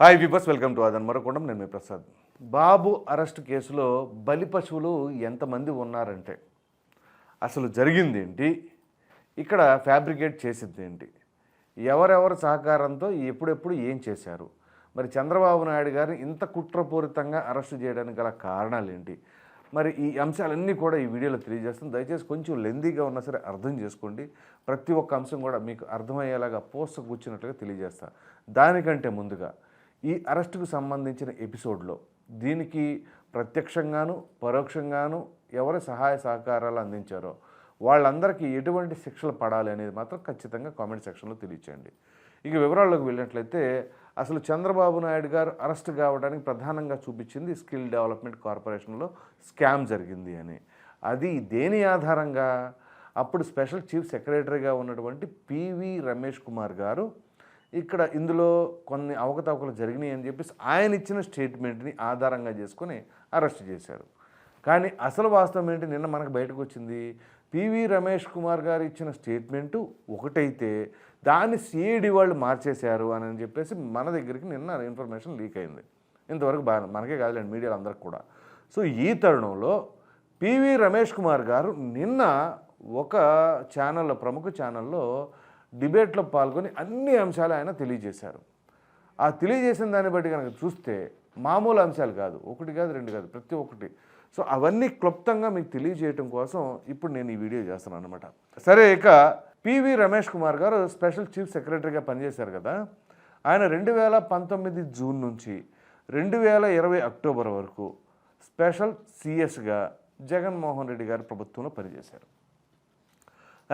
Hi విపస్ welcome to అదన్ మరొకొండం నేను మీ ప్రసాద్. బాబు అరెస్ట్ కేసులో బలి పశువులు ఎంతమంది ఉన్నారంటే అసలు జరిగింది ఏంటి? ఇక్కడ ఫ్యాబ్రికేట్ చేసింది ఏంటి? ఎవరెవరి సహకారంతో ఎప్పుడెప్పుడు ఏం చేశారు? మరి చంద్రబాబు నాయుడు గారిని ఇంత కుట్రపూరితంగా అరెస్ట్ చేయడానికి గల కారణాలు ఏంటి? మరి ఈ అంశాలన్నీ కూడా ఈ వీడియోలో తెలియజేస్తాం దయచేసి కొంచెం లెందీగా ఉన్నా సరే అర్థం చేసుకోండి. ప్రతి ఒక్క అంశం కూడా మీకు అర్థమయ్యేలాగా పోస్ట్ కూర్చున్నట్లుగా తెలియజేస్తా. దానికంటే ముందుగా ఈ అరెస్టుకు సంబంధించిన ఎపిసోడ్లో దీనికి ప్రత్యక్షంగాను పరోక్షంగాను ఎవరి సహాయ సహకారాలు అందించారో వాళ్ళందరికీ ఎటువంటి శిక్షలు పడాలి అనేది మాత్రం ఖచ్చితంగా కామెంట్ సెక్షన్లో తెలియచేయండి. ఇక వివరాల్లోకి వెళ్ళినట్లయితే అసలు చంద్రబాబు నాయుడు గారు అరెస్ట్ కావడానికి ప్రధానంగా చూపించింది స్కిల్ డెవలప్మెంట్ కార్పొరేషన్లో స్కామ్ జరిగింది అని. అది దేని ఆధారంగా? అప్పుడు స్పెషల్ చీఫ్ సెక్రటరీగా ఉన్నటువంటి పివి రమేష్ కుమార్ గారు ఇక్కడ ఇందులో కొన్ని అవకతవకలు జరిగినాయి అని చెప్పేసి ఆయన ఇచ్చిన స్టేట్మెంట్ని ఆధారంగా చేసుకొని అరెస్ట్ చేశారు కానీ అసలు వాస్తవం ఏంటి? నిన్న మనకు బయటకు వచ్చింది. పివి రమేష్ కుమార్ గారు ఇచ్చిన స్టేట్మెంటు ఒకటైతే దాన్ని సిఐడి వాళ్ళు మార్చేశారు అని చెప్పేసి మన దగ్గరికి నిన్న ఇన్ఫర్మేషన్ లీక్ అయింది. ఇంతవరకు బాగా మనకే కాదులేండి మీడియాలో అందరికి కూడా. సో ఈ తరుణంలో పివి రమేష్ కుమార్ గారు నిన్న ఒక ఛానల్లో ప్రముఖ ఛానల్లో డిబేట్లో పాల్గొని అన్ని అంశాలు ఆయన తెలియజేశారు. ఆ తెలియజేసిన దాన్ని బట్టి కనుక చూస్తే మామూలు అంశాలు కాదు. ఒకటి కాదు రెండు కాదు ప్రతి ఒక్కటి. సో అవన్నీ క్లుప్తంగా మీకు తెలియజేయటం కోసం ఇప్పుడు నేను ఈ వీడియో చేస్తున్నాను అనమాట సరే ఇక పివి రమేష్ కుమార్ గారు స్పెషల్ చీఫ్ సెక్రటరీగా పనిచేశారు కదా. ఆయన రెండు వేల పంతొమ్మిది జూన్ నుంచి రెండు వేల ఇరవై అక్టోబర్ వరకు స్పెషల్ సిఎస్గా జగన్మోహన్ రెడ్డి గారి ప్రభుత్వంలో పనిచేశారు.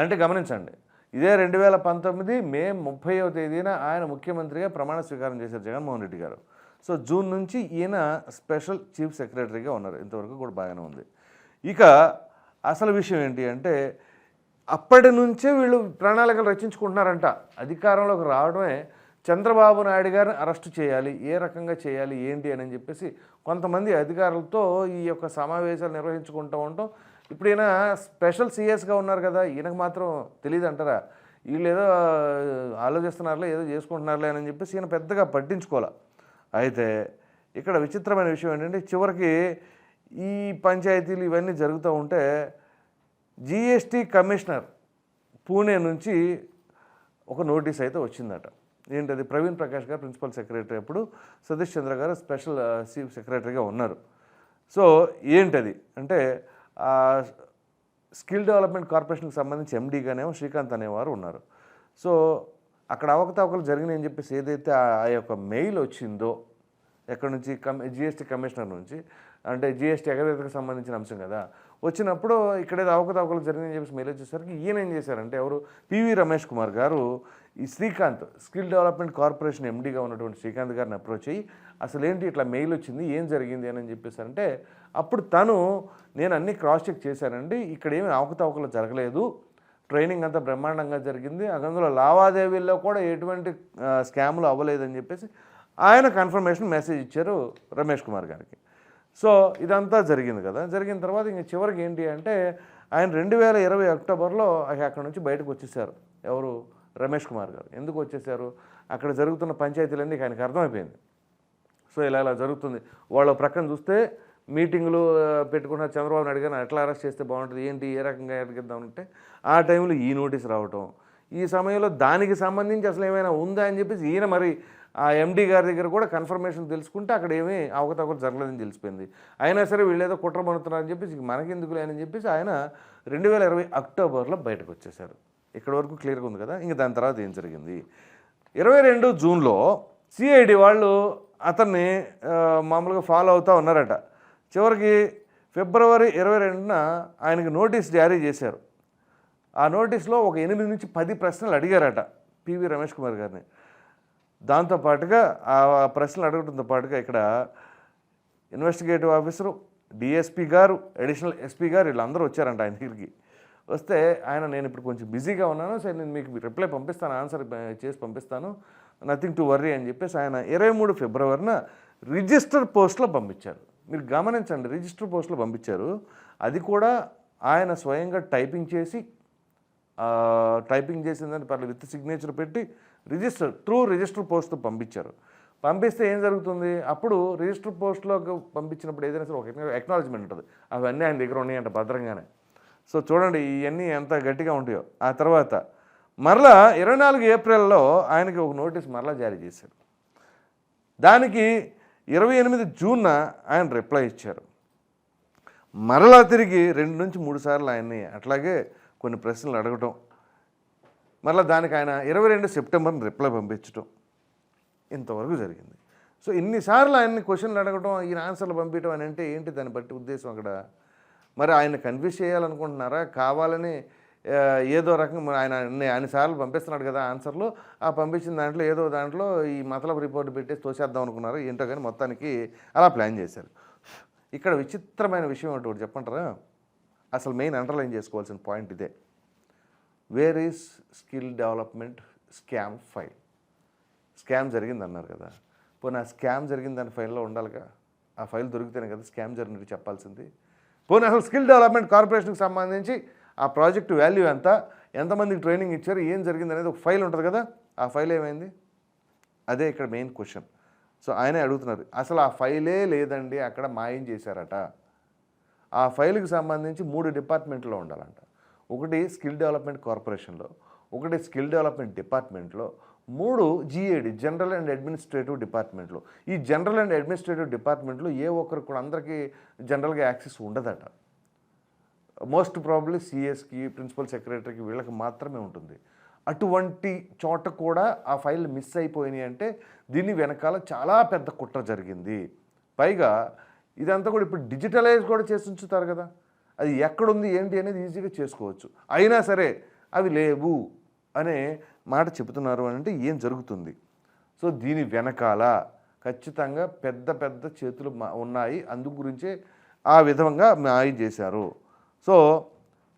అంటే గమనించండి ఇదే రెండు వేల పంతొమ్మిది మే ముప్పైవ తేదీన ఆయన ముఖ్యమంత్రిగా ప్రమాణ స్వీకారం చేశారు జగన్మోహన్ రెడ్డి గారు. సో జూన్ నుంచి ఈయన స్పెషల్ చీఫ్ సెక్రటరీగా ఉన్నారు. ఇంతవరకు కూడా బాగానే ఉంది. ఇక అసలు విషయం ఏంటి అంటే అప్పటి నుంచే వీళ్ళు ప్రణాళికలు రచించుకుంటున్నారంట. అధికారంలోకి రావడమే చంద్రబాబు నాయుడు గారిని అరెస్ట్ చేయాలి ఏ రకంగా చేయాలి ఏంటి అని చెప్పేసి కొంతమంది అధికారులతో ఈ యొక్క సమావేశాలు నిర్వహించుకుంటూ ఉండటం ఇప్పుడు ఈయన స్పెషల్ సిఎస్గా ఉన్నారు కదా ఈయనకు మాత్రం తెలియదు అంటారా వీళ్ళు ఏదో ఆలోచిస్తున్నారులే ఏదో చేసుకుంటున్నారులే అని చెప్పేసి ఈయన పెద్దగా పట్టించుకోవాలి. అయితే ఇక్కడ విచిత్రమైన విషయం ఏంటంటే చివరికి ఈ పంచాయతీలు ఇవన్నీ జరుగుతూ ఉంటే జిఎస్టీ కమిషనర్ పూణే నుంచి ఒక నోటీస్ అయితే వచ్చిందట. ఏంటది? ప్రవీణ్ ప్రకాష్ గారు ప్రిన్సిపల్ సెక్రటరీ అప్పుడు సతీష్ చంద్ర గారు స్పెషల్ చీఫ్ సెక్రటరీగా ఉన్నారు. సో ఏంటది? అంటే స్కిల్ డెవలప్మెంట్ కార్పొరేషన్కి సంబంధించి ఎండీగానేమో శ్రీకాంత్ అనేవారు ఉన్నారు. సో అక్కడ అవకతవకలు జరిగినాయని చెప్పేసి ఏదైతే ఆ- యొక్క మెయిల్ వచ్చిందో ఎక్కడి నుంచి? కమ్ జిఎస్టీ కమిషనర్ నుంచి అంటే జిఎస్టీ ఎగవేతకు సంబంధించిన అంశం కదా వచ్చినప్పుడు ఇక్కడ అవకతవకలు జరిగిందని చెప్పేసి మెయిల్ వచ్చేసరికి ఈయన ఏం చేశారంటే ఎవరు? పివి రమేష్ కుమార్ గారు ఈ శ్రీకాంత్ స్కిల్ డెవలప్మెంట్ కార్పొరేషన్ ఎండీగా ఉన్నటువంటి శ్రీకాంత్ గారిని అప్రోచ్ అయ్యి అసలు ఏంటి ఇట్లా మెయిల్ వచ్చింది? ఏం జరిగింది? అని చెప్పేసారంటే అప్పుడు తను నేను అన్ని క్రాస్ చెక్ చేశానండి. ఇక్కడ ఏమి అవకతవకలు జరగలేదు. ట్రైనింగ్ అంతా బ్రహ్మాండంగా జరిగింది. అందులో లావాదేవీల్లో కూడా ఎటువంటి స్కాములు అవ్వలేదని చెప్పేసి ఆయన కన్ఫర్మేషన్ మెసేజ్ ఇచ్చారు రమేష్ కుమార్ గారికి. సో ఇదంతా జరిగింది కదా. జరిగిన తర్వాత ఇంక చివరికి ఏంటి అంటే ఆయన రెండు వేల ఇరవై అక్టోబర్లో అక్కడి నుంచి బయటకు వచ్చేసారు. ఎవరు? రమేష్ కుమార్ గారు. ఎందుకు వచ్చేసారు? అక్కడ జరుగుతున్న పంచాయతీలన్నీ ఆయనకు అర్థమైపోయింది. సో ఇలా ఇలా జరుగుతుంది. వాళ్ళ ప్రక్కన చూస్తే మీటింగులు పెట్టుకున్న చంద్రబాబు నాయుడు గారిని ఎట్లా అరెస్ట్ చేస్తే బాగుంటుంది? ఏంటి? ఏ రకంగా ఎరగిద్దామంటే ఆ టైంలో ఈ నోటీస్ రావటం. ఈ సమయంలో దానికి సంబంధించి అసలు ఏమైనా ఉందా అని చెప్పేసి ఈయన మరి ఆ ఎండీ గారి దగ్గర కూడా కన్ఫర్మేషన్ తెలుసుకుంటే అక్కడ ఏమీ అవకతవకలు జరగలేదని తెలిసిపోయింది. అయినా సరే వీళ్ళు ఏదో కుట్ర పడుతున్నారని చెప్పేసి మనకెందుకు లేని చెప్పేసి ఆయన రెండు వేల ఇరవై అక్టోబర్లో బయటకు వచ్చేసారు. ఇక్కడ వరకు క్లియర్గా ఉంది కదా? ఇంక దాని తర్వాత ఏం జరిగింది? ఇరవై రెండు జూన్లో సిఐడి వాళ్ళు అతన్ని మామూలుగా ఫాలో అవుతూ ఉన్నారట. చివరికి ఫిబ్రవరి ఇరవై రెండున ఆయనకి నోటీస్ జారీ చేశారు. ఆ నోటీస్లో ఒక ఎనిమిది నుంచి పది ప్రశ్నలు అడిగారట పివి రమేష్ కుమార్ గారిని. దాంతోపాటుగా ఆ ప్రశ్నలు అడగడంతో పాటుగా ఇక్కడ ఇన్వెస్టిగేటివ్ ఆఫీసరు డిఎస్పి గారు అడిషనల్ ఎస్పీ గారు వీళ్ళందరూ వచ్చారంట ఆయన దగ్గరికి. వస్తే ఆయన నేను ఇప్పుడు కొంచెం బిజీగా ఉన్నాను సరే నేను మీకు రిప్లై పంపిస్తాను ఆన్సర్ చేసి పంపిస్తాను నథింగ్ టు వర్రీ అని చెప్పేసి ఆయన ఇరవై మూడు ఫిబ్రవరిన రిజిస్టర్ పోస్ట్లో పంపించారు. మీరు గమనించండి రిజిస్టర్ పోస్ట్లో పంపించారు. అది కూడా ఆయన స్వయంగా టైపింగ్ చేసి టైపింగ్ చేసిందని పర్లేదు విత్ సిగ్నేచర్ పెట్టి రిజిస్టర్ త్రూ రిజిస్టర్ పోస్ట్ పంపించారు. పంపిస్తే ఏం జరుగుతుంది? అప్పుడు రిజిస్టర్ పోస్ట్లోకి పంపించినప్పుడు ఏదైనా సరే ఒక ఎక్నాలజ్మెంట్ ఉంటుంది. అవన్నీ ఆయన దగ్గర ఉన్నాయంట భద్రంగానే. సో చూడండి ఇవన్నీ ఎంత గట్టిగా ఉంటాయో. ఆ తర్వాత మరలా ఇరవై నాలుగు ఏప్రిల్లో ఆయనకి ఒక నోటీస్ మరలా జారీ చేశారు. దానికి ఇరవై ఎనిమిది జూన్న ఆయన రిప్లై ఇచ్చారు. మరలా తిరిగి రెండు నుంచి మూడు సార్లు ఆయన్ని అట్లాగే కొన్ని ప్రశ్నలు అడగటం మరలా దానికి ఆయన ఇరవై రెండు సెప్టెంబర్ని రిప్లై పంపించటం ఇంతవరకు జరిగింది. సో ఇన్నిసార్లు ఆయన్ని క్వశ్చన్లు అడగటం ఈయన ఆన్సర్లు పంపించడం అని అంటే ఏంటి దాన్ని బట్టి ఉద్దేశం అక్కడ? మరి ఆయన కన్ఫ్యూజ్ చేయాలనుకుంటున్నారా? కావాలని ఏదో రకంగా ఆయన అన్ని అన్నిసార్లు పంపిస్తున్నాడు కదా ఆన్సర్లు. ఆ పంపించిన దాంట్లో ఏదో దాంట్లో ఈ మతలబ్ రిపోర్ట్ పెట్టేసి తోసేద్దాం అనుకున్నారు. ఏంటో కానీ మొత్తానికి అలా ప్లాన్ చేశారు. ఇక్కడ విచిత్రమైన విషయం ఏంటో ఒకటి చెప్పంటారా? అసలు మెయిన్ అండర్లైన్ చేసుకోవాల్సిన పాయింట్ ఇదే. Where is skill development scam file scam జరిగింది అన్నారు కదా. పోనీ ఆ స్కామ్ జరిగింది దాని ఫైల్లో ఉండాలిగా? ఆ ఫైల్ దొరికితేనే కదా స్కామ్ జరిగినట్టు చెప్పాల్సింది. పోనీ అసలు స్కిల్ డెవలప్మెంట్ కార్పొరేషన్కి సంబంధించి ఆ ప్రాజెక్ట్ వాల్యూ ఎంత? ఎంతమందికి ట్రైనింగ్ ఇచ్చారు? ఏం జరిగింది అనేది ఒక ఫైల్ ఉంటుంది కదా? ఆ ఫైల్ ఏమైంది? అదే ఇక్కడ మెయిన్ క్వశ్చన్. సో ఆయనే అడుగుతున్నారు అసలు ఆ ఫైలే లేదండి అక్కడ మాయం చేశారట. ఆ ఫైల్కి సంబంధించి మూడు డిపార్ట్మెంట్లో ఉండాలంట. ఒకటి స్కిల్ డెవలప్మెంట్ కార్పొరేషన్లో ఒకటి స్కిల్ డెవలప్మెంట్ డిపార్ట్మెంట్లో మూడు జిఏడి జనరల్ అండ్ అడ్మినిస్ట్రేటివ్ డిపార్ట్మెంట్లో ఈ జనరల్ అండ్ అడ్మినిస్ట్రేటివ్ డిపార్ట్మెంట్లో ఏ ఒక్కరికి కూడా అందరికీ జనరల్గా యాక్సెస్ ఉండదట. మోస్ట్ ప్రాబ్లీ సిఎస్కి ప్రిన్సిపల్ సెక్రటరీకి వీళ్ళకి మాత్రమే ఉంటుంది. అటువంటి చోట కూడా ఆ ఫైల్ మిస్ అయిపోయినాయి అంటే దీని వెనకాల చాలా పెద్ద కుట్ర జరిగింది. పైగా ఇదంతా కూడా ఇప్పుడు డిజిటలైజ్ కూడా చేసి ఉంచుతారు కదా. అది ఎక్కడుంది ఏంటి అనేది ఈజీగా చేసుకోవచ్చు. అయినా సరే అవి లేవు అనే మాట చెబుతున్నారు అని అంటే ఏం జరుగుతుంది? సో దీని వెనకాల ఖచ్చితంగా పెద్ద పెద్ద చేతులు మా- ఉన్నాయి. అందు గురించే ఆ విధంగా మాయ చేశారు. సో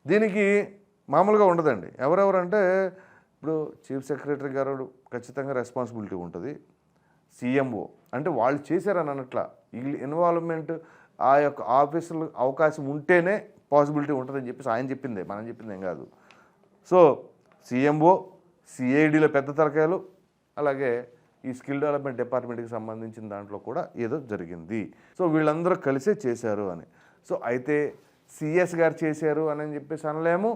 దీనికి మామూలుగా ఉండదండి. ఎవరెవరంటే ఇప్పుడు చీఫ్ సెక్రటరీ గారు ఖచ్చితంగా రెస్పాన్సిబిలిటీ ఉంటుంది. సీఎంఓ. అంటే వాళ్ళు చేశారని అనట్ల ఈ ఇన్వాల్వ్మెంట్ ఆ యొక్క ఆఫీసులు అవకాశం ఉంటేనే పాసిబిలిటీ ఉంటుందని చెప్పేసి ఆయన చెప్పిందే. మనం చెప్పింది ఏం కాదు. సో సీఎంఓ సిఐడిలో పెద్ద తరకాయలు అలాగే ఈ స్కిల్ డెవలప్మెంట్ డిపార్ట్మెంట్కి సంబంధించిన దాంట్లో కూడా ఏదో జరిగింది. సో వీళ్ళందరూ కలిసే చేశారు అని. సో అయితే సిఎస్ గారు చేశారు అని చెప్పేసి అనలేము.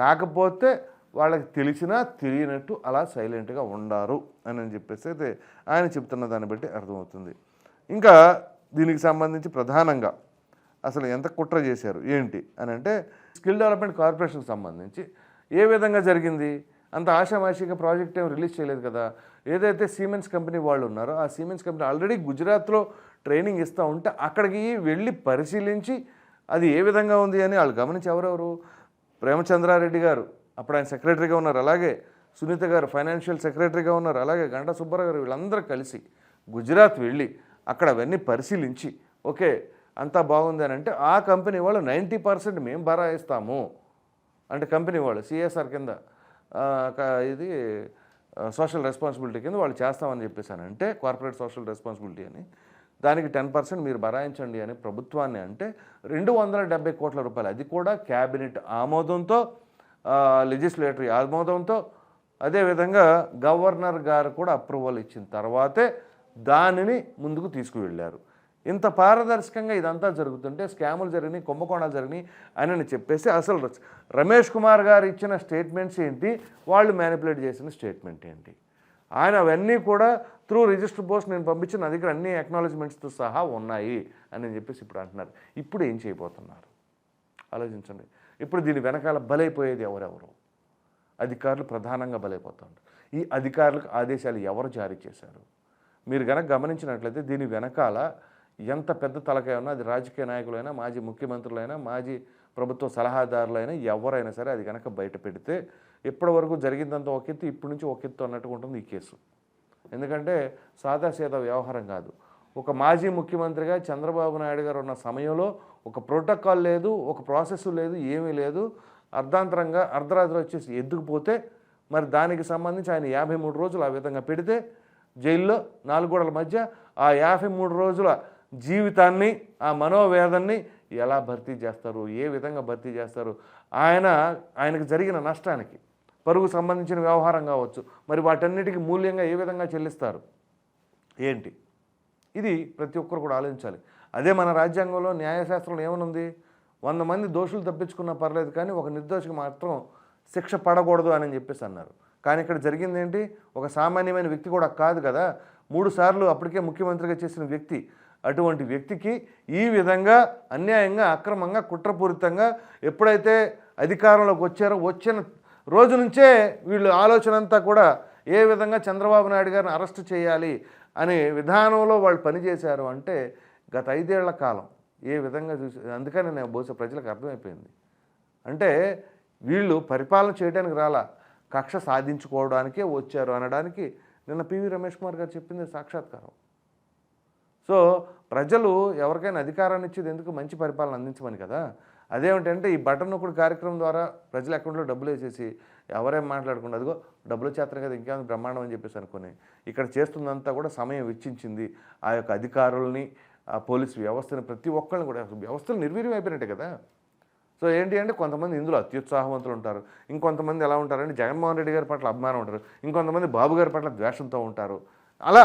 కాకపోతే వాళ్ళకి తెలిసినా తెలియనట్టు అలా సైలెంట్గా ఉండారు అని చెప్పేసి అయితే ఆయన చెప్తున్న దాన్ని బట్టి అర్థమవుతుంది. ఇంకా దీనికి సంబంధించి ప్రధానంగా అసలు ఎంత కుట్ర చేశారు ఏంటి అని అంటే స్కిల్ డెవలప్మెంట్ కార్పొరేషన్కి సంబంధించి ఏ విధంగా జరిగింది? అంత ఆషామాషిగా ప్రాజెక్ట్ ఏం రిలీజ్ చేయలేదు కదా. ఏదైతే సిమెంట్స్ కంపెనీ వాళ్ళు ఉన్నారో ఆ సిమెంట్స్ కంపెనీ ఆల్రెడీ గుజరాత్లో ట్రైనింగ్ ఇస్తూ ఉంటే అక్కడికి వెళ్ళి పరిశీలించి అది ఏ విధంగా ఉంది అని వాళ్ళు గమనించి ఎవరెవరు? ప్రేమచంద్రారెడ్డి గారు అప్పుడు ఆయన సెక్రటరీగా ఉన్నారు. అలాగే సునీత గారు ఫైనాన్షియల్ సెక్రటరీగా ఉన్నారు. అలాగే గంటా సుబ్బారావు గారు వీళ్ళందరూ కలిసి గుజరాత్ వెళ్ళి అక్కడ అవన్నీ పరిశీలించి ఓకే అంతా బాగుంది అని అంటే ఆ కంపెనీ వాళ్ళు నైంటీ పర్సెంట్ మేము బరాయిస్తాము. అంటే కంపెనీ వాళ్ళు సిఎస్ఆర్ కింద. ఇది సోషల్ రెస్పాన్సిబిలిటీ కింద వాళ్ళు చేస్తామని చెప్పేసాను అంటే కార్పొరేట్ సోషల్ రెస్పాన్సిబిలిటీ అని. దానికి టెన్ పర్సెంట్ మీరు బరాయించండి అని ప్రభుత్వాన్ని అంటే రెండు వందల డెబ్బై కోట్ల రూపాయలు. అది కూడా క్యాబినెట్ ఆమోదంతో లెజిస్లేటరీ ఆమోదంతో. అదేవిధంగా గవర్నర్ గారు కూడా అప్రూవల్ ఇచ్చిన తర్వాతే దానిని ముందుకు తీసుకువెళ్ళారు. ఇంత పారదర్శకంగా ఇదంతా జరుగుతుంటే స్కాములు జరిగినాయి కుంభకోణాలు జరిగినాయి అని చెప్పేసి అసలు రమేష్ కుమార్ గారు ఇచ్చిన స్టేట్మెంట్స్ ఏంటి వాళ్ళు మ్యానిపులేట్ చేసిన స్టేట్మెంట్ ఏంటి? ఆయన అవన్నీ కూడా త్రూ రిజిస్టర్ పోస్ట్ నేను పంపించిన నా దగ్గర అన్ని అక్నాలజ్మెంట్స్తో సహా ఉన్నాయి అని చెప్పేసి ఇప్పుడు అంటున్నారు. ఇప్పుడు ఏం చేయబోతున్నారు? ఆలోచించండి. ఇప్పుడు దీని వెనకాల బలైపోయేది ఎవరెవరు? అధికారులు ప్రధానంగా బలైపోతారు. ఈ అధికారులకు ఆదేశాలు ఎవరు జారీ చేశారు? మీరు గనక గమనించినట్లయితే దీని వెనకాల ఎంత పెద్ద తలకాయ ఉన్నా అది రాజకీయ నాయకులైనా మాజీ ముఖ్యమంత్రులైనా మాజీ ప్రభుత్వ సలహాదారులైనా ఎవరైనా సరే అది కనుక బయట పెడితే ఇప్పటి వరకు జరిగిందంత ఒక ఎత్తు ఇప్పటి నుంచి ఒక ఎత్తు అన్నట్టుగా ఉంటుంది ఈ కేసు. ఎందుకంటే సాదాసీదా వ్యవహారం కాదు. ఒక మాజీ ముఖ్యమంత్రిగా చంద్రబాబు నాయుడు గారు ఉన్న సమయంలో ఒక ప్రోటోకాల్ లేదు ఒక ప్రాసెస్ లేదు ఏమీ లేదు. అర్ధాంతరంగా అర్ధరాత్రి వచ్చేసి ఎద్దుకుపోతే మరి దానికి సంబంధించి ఆయన యాభై మూడు రోజులు ఆ విధంగా పెడితే జైల్లో నాలుగు గోడల మధ్య ఆ యాభై మూడు రోజుల జీవితాన్ని ఆ మనోవేదన్ని ఎలా భర్తీ చేస్తారు? ఏ విధంగా భర్తీ చేస్తారు? ఆయన ఆయనకు జరిగిన నష్టానికి పరుగు సంబంధించిన వ్యవహారం కావచ్చు మరి వాటన్నిటికీ మూల్యంగా ఏ విధంగా చెల్లిస్తారు? ఏంటి? ఇది ప్రతి ఒక్కరు కూడా ఆలోచించాలి. అదే మన రాజ్యాంగంలో న్యాయశాస్త్రంలో ఏమనుంది? వంద మంది దోషులు తప్పించుకున్నా పర్లేదు కానీ ఒక నిర్దోషికి మాత్రం శిక్ష పడకూడదు అని చెప్పేసి అన్నారు. కానీ ఇక్కడ జరిగింది ఏంటి? ఒక సామాన్యమైన వ్యక్తి కూడా కాదు కదా. మూడు సార్లు అప్పటికే ముఖ్యమంత్రిగా చేసిన వ్యక్తి అటువంటి వ్యక్తికి ఈ విధంగా అన్యాయంగా అక్రమంగా కుట్రపూరితంగా ఎప్పుడైతే అధికారంలోకి వచ్చారో వచ్చిన రోజు నుంచే వీళ్ళు ఆలోచన అంతా కూడా ఏ విధంగా చంద్రబాబు నాయుడు గారిని అరెస్ట్ చేయాలి అనే విధానంలో వాళ్ళు పనిచేశారు అంటే గత ఐదేళ్ళ కాలం ఏ విధంగా చూసి అందుకని నేను బహుశా ప్రజలకు అర్థమైపోయింది. అంటే వీళ్ళు పరిపాలన చేయడానికి రాలా కక్ష సాధించుకోవడానికే వచ్చారు అనడానికి నిన్న పివి రమేష్ కుమార్ గారు చెప్పింది సాక్షాత్కారం. సో ప్రజలు ఎవరికైనా అధికారాన్ని ఇచ్చేది ఎందుకు మంచి పరిపాలన అందించమని కదా? అదేమిటంటే ఈ బటన్ ఒకటి కార్యక్రమం ద్వారా ప్రజల అకౌంట్లో డబ్బులు వేసేసి ఎవరేం మాట్లాడకుండా అదిగో డబ్బులు చేస్తారు కదా ఇంకేమైనా బ్రహ్మాండం అని చెప్పేసి అనుకుని ఇక్కడ చేస్తుందంతా కూడా సమయం వెచ్చించింది. ఆ యొక్క అధికారుల్ని ఆ పోలీసు వ్యవస్థని ప్రతి ఒక్కరిని కూడా వ్యవస్థలు నిర్వీర్యం అయిపోయినట్టే కదా? సో ఏంటి అంటే కొంతమంది ఇందులో అత్యుత్సాహవంతులు ఉంటారు. ఇంకొంతమంది ఎలా ఉంటారంటే జగన్మోహన్ రెడ్డి గారి పట్ల అభిమానం ఉంటారు. ఇంకొంతమంది బాబు గారి పట్ల ద్వేషంతో ఉంటారు. అలా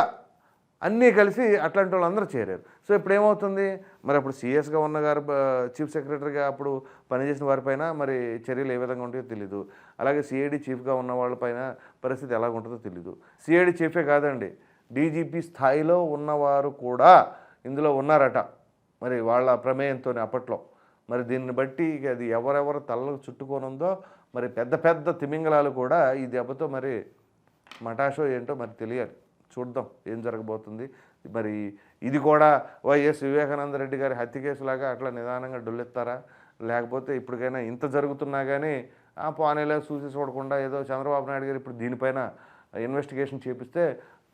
అన్నీ కలిసి అట్లాంటి వాళ్ళందరూ చేరారు. సో ఇప్పుడు ఏమవుతుంది మరి అప్పుడు సీఎస్గా ఉన్న గారు చీఫ్ సెక్రటరీగా అప్పుడు పనిచేసిన వారిపైన మరి చర్యలు ఏ విధంగా ఉంటాయో తెలీదు. అలాగే సిఐడి చీఫ్గా ఉన్న వాళ్ళపైన పరిస్థితి ఎలా ఉంటుందో తెలీదు. సిఐడి చీఫే కాదండి. డీజీపీ స్థాయిలో ఉన్నవారు కూడా ఇందులో ఉన్నారట. మరి వాళ్ళ ప్రమేయంతో అప్పట్లో. మరి దీన్ని బట్టి అది ఎవరెవరు తలలకు చుట్టుకోనుందో మరి పెద్ద పెద్ద తిమింగలాలు కూడా ఈ దెబ్బతో మరి మటాషో ఏంటో మరి తెలియాలి. చూద్దాం ఏం జరగబోతుంది. మరి ఇది కూడా వైఎస్ వివేకానంద రెడ్డి గారి హత్య కేసులాగా అట్లా నిదానంగా డొల్లెత్తారా? లేకపోతే ఇప్పటికైనా ఇంత జరుగుతున్నా కానీ ఆ పానేలా చూసి చూడకుండా ఏదో చంద్రబాబు నాయుడు గారు ఇప్పుడు దీనిపైన ఇన్వెస్టిగేషన్ చేపిస్తే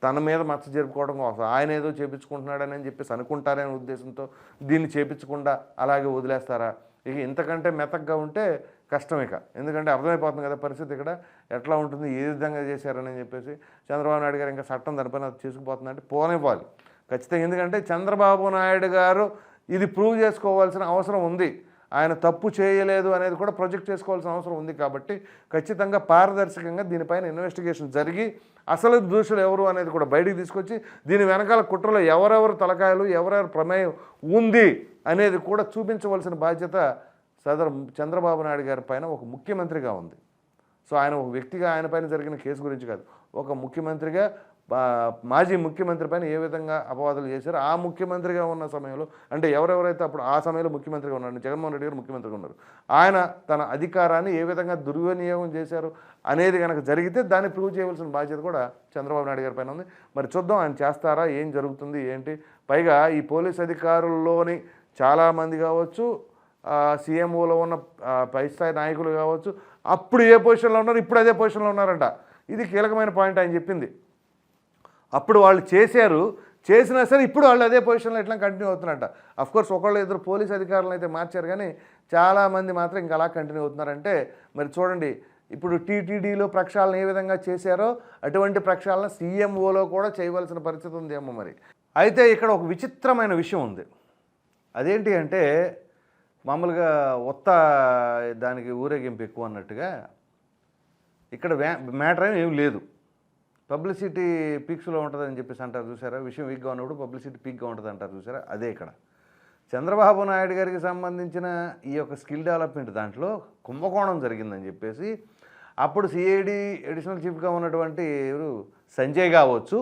తన మీద మచ్చ జరుపుకోవడం కోసం ఆయన ఏదో చేపించుకుంటున్నాడని చెప్పేసి అనుకుంటారనే ఉద్దేశంతో దీన్ని చేపించకుండా అలాగే వదిలేస్తారా? ఇక ఇంతకంటే మెతగ్గా ఉంటే కష్టం ఇక. ఎందుకంటే అర్థమైపోతుంది కదా పరిస్థితి ఇక్కడ. ఎట్లా ఉంటుంది ఏ విధంగా చేశారని చెప్పేసి చంద్రబాబు నాయుడు గారు ఇంకా చట్టం దానిపైన చేసుకుపోతుందంటే పోనివ్వాలి. ఖచ్చితంగా ఎందుకంటే చంద్రబాబు నాయుడు గారు ఇది ప్రూవ్ చేసుకోవాల్సిన అవసరం ఉంది. ఆయన తప్పు చేయలేదు అనేది కూడా ప్రొజెక్ట్ చేసుకోవాల్సిన అవసరం ఉంది కాబట్టి ఖచ్చితంగా పారదర్శకంగా దీనిపైన ఇన్వెస్టిగేషన్ జరిగి అసలు దోషులు ఎవరు అనేది కూడా బయటికి తీసుకొచ్చి దీని వెనకాల కుట్రలో ఎవరెవరు తలకాయలు ఎవరెవరు ప్రమేయం ఉంది అనేది కూడా చూపించవలసిన బాధ్యత సదరు చంద్రబాబు నాయుడు గారి పైన ఒక ముఖ్యమంత్రిగా ఉంది. సో ఆయన ఒక వ్యక్తిగా ఆయన పైన జరిగిన కేసు గురించి కాదు. ఒక ముఖ్యమంత్రిగా మాజీ ముఖ్యమంత్రి పైన ఏ విధంగా అపవాదాలు చేశారు ఆ ముఖ్యమంత్రిగా ఉన్న సమయంలో అంటే ఎవరెవరైతే అప్పుడు ఆ సమయంలో ముఖ్యమంత్రిగా ఉన్నారు జగన్మోహన్ రెడ్డి గారు ముఖ్యమంత్రిగా ఉన్నారు. ఆయన తన అధికారాన్ని ఏ విధంగా దుర్వినియోగం చేశారు అనేది కనుక జరిగితే దాన్ని ప్రూవ్ చేయవలసిన బాధ్యత కూడా చంద్రబాబు నాయుడు గారి పైన ఉంది. మరి చూద్దాం ఆయన చేస్తారా ఏం జరుగుతుంది ఏంటి? పైగా ఈ పోలీస్ అధికారుల్లోని చాలామంది కావచ్చు సీఎంఓలో ఉన్న పై స్థాయి నాయకులు కావచ్చు అప్పుడు ఏ పొజిషన్లో ఉన్నారు ఇప్పుడు అదే పొజిషన్లో ఉన్నారంట. ఇది కీలకమైన పాయింట్ ఆయన చెప్పింది. అప్పుడు వాళ్ళు చేశారు చేసినా సరే ఇప్పుడు వాళ్ళు అదే పొజిషన్లో ఎట్లా కంటిన్యూ అవుతున్నట్ట అఫ్కోర్స్ ఒకళ్ళు ఇద్దరు పోలీస్ అధికారులను అయితే మార్చారు కానీ చాలామంది మాత్రం ఇంకా అలా కంటిన్యూ అవుతున్నారంటే మరి చూడండి ఇప్పుడు టీటీడీలో ప్రక్షాళన ఏ విధంగా చేశారో అటువంటి ప్రక్షాళన సీఎంఓలో కూడా చేయవలసిన పరిస్థితి ఉందేమో మరి. అయితే ఇక్కడ ఒక విచిత్రమైన విషయం ఉంది. అదేంటి అంటే మామూలుగా ఉత్త దానికి ఊరేగింపు ఎక్కువ అన్నట్టుగా ఇక్కడ వ్యా మ్యాటర్ ఏం లేదు. పబ్లిసిటీ పీక్స్లో ఉంటుందని చెప్పేసి అంటారు చూసారా? విషయం వీక్గా ఉన్నప్పుడు పబ్లిసిటీ పీక్గా ఉంటుంది అంటారు చూసారా? అదే ఇక్కడ. చంద్రబాబు నాయుడు గారికి సంబంధించిన ఈ యొక్క స్కిల్ డెవలప్మెంట్ దాంట్లో కుంభకోణం జరిగిందని చెప్పేసి అప్పుడు సిఐడి అడిషనల్ చీఫ్గా ఉన్నటువంటి ఎవరు? సంజయ్ కావచ్చు.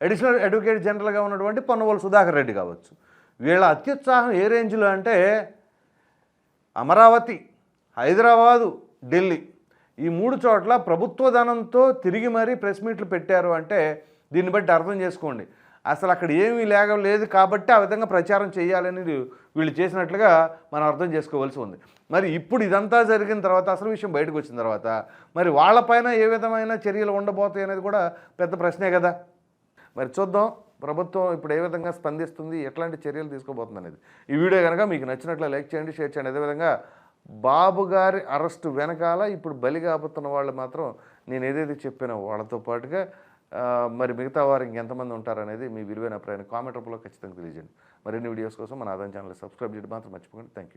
అడిషనల్ అడ్వకేట్ జనరల్గా ఉన్నటువంటి పొన్నవోలు సుధాకర్ రెడ్డి కావచ్చు. వీళ్ళ అత్యుత్సాహం ఏ రేంజ్లో అంటే అమరావతి హైదరాబాదు ఢిల్లీ ఈ మూడు చోట్ల ప్రభుత్వ ధనంతో తిరిగి మరీ ప్రెస్ మీట్లు పెట్టారు అంటే దీన్ని బట్టి అర్థం చేసుకోండి. అసలు అక్కడ ఏమీ లేక లేదు కాబట్టి ఆ విధంగా ప్రచారం చేయాలని వీళ్ళు చేసినట్లుగా మనం అర్థం చేసుకోవాల్సి ఉంది. మరి ఇప్పుడు ఇదంతా జరిగిన తర్వాత అసలు విషయం బయటకు వచ్చిన తర్వాత మరి వాళ్ళపైన ఏ విధమైన చర్యలు ఉండబోతాయి అనేది కూడా పెద్ద ప్రశ్నే కదా. మరి చూద్దాం. ప్రభుత్వం ఇప్పుడు ఏ విధంగా స్పందిస్తుంది ఎట్లాంటి చర్యలు తీసుకోబోతుంది అనేది. ఈ వీడియో కనుక మీకు నచ్చినట్లు లైక్ చేయండి షేర్ చేయండి. అదేవిధంగా బాబు గారి అరెస్టు వెనకాల ఇప్పుడు బలి కాబోతున్న వాళ్ళు మాత్రం నేను ఏదైతే చెప్పానో వాళ్ళతో పాటుగా మరి మిగతా వారు ఇంకెంతమంది ఉంటారనేది మీ విలువైన అభిప్రాయాన్ని కామెంట్ రూపంలో ఖచ్చితంగా తెలియజేయండి. మరిన్ని వీడియోస్ కోసం మన ఆదాయం ఛానల్ సబ్స్క్రైబ్ చేయడం మాత్రం మర్చిపోకండి. Thank you